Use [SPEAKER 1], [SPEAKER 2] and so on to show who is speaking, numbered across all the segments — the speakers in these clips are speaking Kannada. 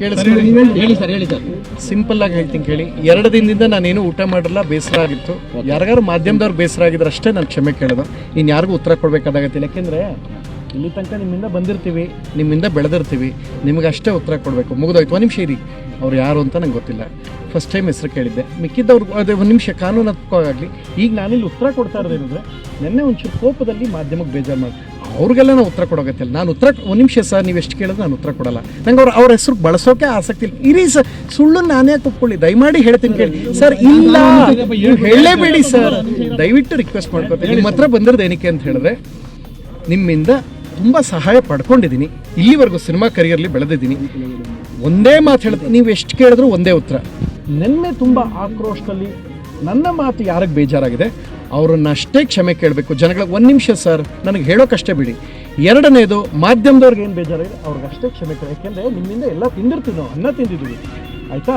[SPEAKER 1] ಹೇಳಿ ಸರ್, ಹೇಳಿ.
[SPEAKER 2] ಸಿಂಪಲ್ ಆಗಿ ಹೇಳ್ತೀನಿ ಕೇಳಿ. ಎರಡು ದಿನದಿಂದ ನಾನೇನು ಊಟ ಮಾಡಿರಲ್ಲ ಬೇಸರ ಆಗಿತ್ತು ಯಾರಿಗಾರು ಮಾಧ್ಯಮದವ್ರು ಬೇಸರ ಆಗಿದ್ರೆ ಅಷ್ಟೇ ನಾನು ಕ್ಷಮೆ ಕೇಳೋದು. ಇನ್ನು ಯಾರಿಗೂ ಉತ್ತರ ಕೊಡಬೇಕಾದಾಗತ್ತಿಲ್ಲ ಯಾಕೆಂದರೆ ಇಲ್ಲಿ ತನಕ ನಿಮ್ಮಿಂದ ಬಂದಿರ್ತೀವಿ, ನಿಮ್ಮಿಂದ ಬೆಳೆದಿರ್ತೀವಿ. ನಿಮಗೆ ಅಷ್ಟೇ ಉತ್ತರ ಕೊಡಬೇಕು. ಮುಗಿದೋಯ್ತು. ಒಂದು ನಿಮಿಷ ಇರಿ. ಅವ್ರು ಯಾರು ಅಂತ ನಂಗೆ ಗೊತ್ತಿಲ್ಲ. ಫಸ್ಟ್ ಟೈಮ್ ಹೆಸರು ಕೇಳಿದ್ದೆ. ಮಿಕ್ಕಿದ್ದವ್ರು, ಅದೇ ಒಂದು ನಿಮಿಷ ಕಾನೂನಾತ್ಮಕವಾಗಲಿ. ಈಗ ನಾನಿಲ್ಲಿ ಉತ್ತರ ಕೊಡ್ತಾ ಇರೋದೇನಿದ್ರೆ, ನಿನ್ನೆ ಒಂಚೂರು ಕೋಪದಲ್ಲಿ ಮಾಧ್ಯಮಕ್ಕೆ ಬೇಜಾರು ಮಾಡಿ ಅವ್ರಿಗೆಲ್ಲ ನಾವು ಉತ್ತರ ಕೊಡೋಗತ್ತಿಲ್ಲ ನಾನು ಉತ್ತರ ಒಂದು ನಿಮಿಷ ಸರ್, ನೀವು ಎಷ್ಟು ಕೇಳಿದ್ರೆ ನಾನು ಉತ್ತರ ಕೊಡಲ್ಲ. ನಂಗೆ ಅವ್ರು ಅವ್ರ ಹೆಸರು ಬಳಸೋಕೆ ಆಸಕ್ತಿ ಇಲ್ಲ. ಇರಿ ಸರ್ ಸುಳ್ಳು ನಾನೇ ಒಪ್ಕೊಳ್ಳಿ ದಯಮಾಡಿ ಹೇಳ್ತೀನಿ ಕೇಳಿ. ಸರ್, ಇಲ್ಲ. ನೀವು ಹೇಳಲೇಬೇಡಿ ಸರ್. ದಯವಿಟ್ಟು ರಿಕ್ವೆಸ್ಟ್ ಮಾಡ್ಕೊತೀನಿ ನಿಮ್ಮ ಹತ್ರ ಬಂದಿರೋದು ಏನಕ್ಕೆ ಅಂತ ಹೇಳಿದ್ರೆ, ನಿಮ್ಮಿಂದ ತುಂಬ ಸಹಾಯ ಪಡ್ಕೊಂಡಿದ್ದೀನಿ ಇಲ್ಲಿವರೆಗೂ ಸಿನಿಮಾ ಕರಿಯರ್ಲಿ ಬೆಳೆದಿದ್ದೀನಿ. ಒಂದೇ ಮಾತು ಹೇಳ್ತೀನಿ ನೀವು ಎಷ್ಟು ಕೇಳಿದ್ರು ಒಂದೇ ಉತ್ತರ. ನಿನ್ನೆ ತುಂಬ ಆಕ್ರೋಶದಲ್ಲಿ ನನ್ನ ಮಾತು ಯಾರಿಗೆ ಬೇಜಾರಾಗಿದೆ? ಅವ್ರನ್ನ ಅಷ್ಟೇ ಕ್ಷಮೆ ಕೇಳಬೇಕು. ಜನಗಳಿಗೆ ಒಂದು ನಿಮಿಷ ಸರ್, ನನಗೆ ಹೇಳೋಕ್ಕಷ್ಟೇ ಬಿಡಿ. ಎರಡನೇದು, ಮಾಧ್ಯಮದವ್ರಿಗೆ ಏನು ಬೇಜಾರಾಗಿದೆ ಅವ್ರಿಗೆ ಅಷ್ಟೇ ಕ್ಷಮೆ ಕೇಳಿ ಯಾಕೆಂದರೆ ನಿಮ್ಮಿಂದ ಎಲ್ಲ ತಿಂದಿರ್ತೀವಿ ನಾವು, ಅನ್ನ ತಿಂದಿದ್ದೀವಿ. ಆಯಿತಾ?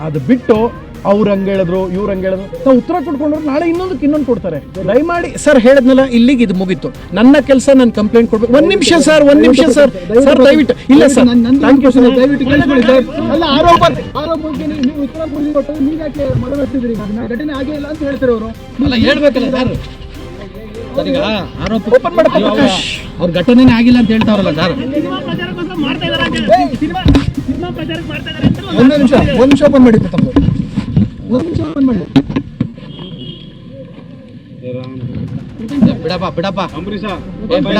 [SPEAKER 2] ಅದು ಬಿಟ್ಟು ಅವ್ರು ಹಂಗೆ ಹೇಳಿದ್ರು ಇವ್ರು ಹಂಗೆ ಹೇಳಿದ್ರು. ನಾವು ಉತ್ತರ ಕೊಡ್ಕೊಂಡ್ರು ನಾಳೆ ಇನ್ನೊಂದಕ್ಕೆ ಇನ್ನೊಂದು ಕೊಡ್ತಾರೆ. ದಯಮಾಡಿ ಸರ್ ಹೇಳಿದ್ನಲ್ಲ ಇಲ್ಲಿಗೆ ಇದು ಮುಗೀತು. ನನ್ನ ಕೆಲಸ ನಾನು ಕಂಪ್ಲೇಂಟ್ ಕೊಡ್ಬೇಕು. ಒಂದು ನಿಮಿಷ ಸರ್ ಒಂದು ನಿಮಿಷ ಸರ್ ಸರ್ ದಯವಿಟ್ಟು ಇಲ್ಲ ಸರ್ ಥ್ಯಾಂಕ್ ಯು ಸರ್
[SPEAKER 3] ದಯವಿಟ್ಟು ಅಲ್ಲ ಆರೋಪ ಆರೋಪಕ್ಕೆ ನೀವು ನೀವು ಉತ್ತರ ಕೊಡಿ ಕೊಟ್ಟು ನೀವು ಯಾಕೆ ಮಡವರ್ತಿದ್ರಿ ಘಟನೆ ಆಗೇ ಇಲ್ಲ ಅಂತ ಹೇಳ್ತಾರೆ ಅವರು.
[SPEAKER 1] ಅಲ್ಲ ಹೇಳ್ಬೇಕಲ್ಲ ಸರ್ ಸರ್ ಈಗ ಆರೋಪ
[SPEAKER 2] ಓಪನ್ ಪ್ರಕಾಶ್.
[SPEAKER 1] ಅವ್ರ ಘಟನೆನೇ ಆಗಿಲ್ಲ ಅಂತ ಹೇಳ್ತಾರಲ್ಲ ಸರ್
[SPEAKER 3] ಒಂದು ನಿಮಿಷ ಒಂದು ನಿಮಿಷ ಓಪನ್ ಮಾಡಿ ತಮ್ಮ ಒಂದು ನಿಮಿಷ ಓಪನ್ ಮಾಡಿ.
[SPEAKER 1] ಬಿಡಪ್ಪ ಬಿಡಪ್ಪ.
[SPEAKER 4] ಅಂಬರೀಷ
[SPEAKER 1] ಬಿಡ.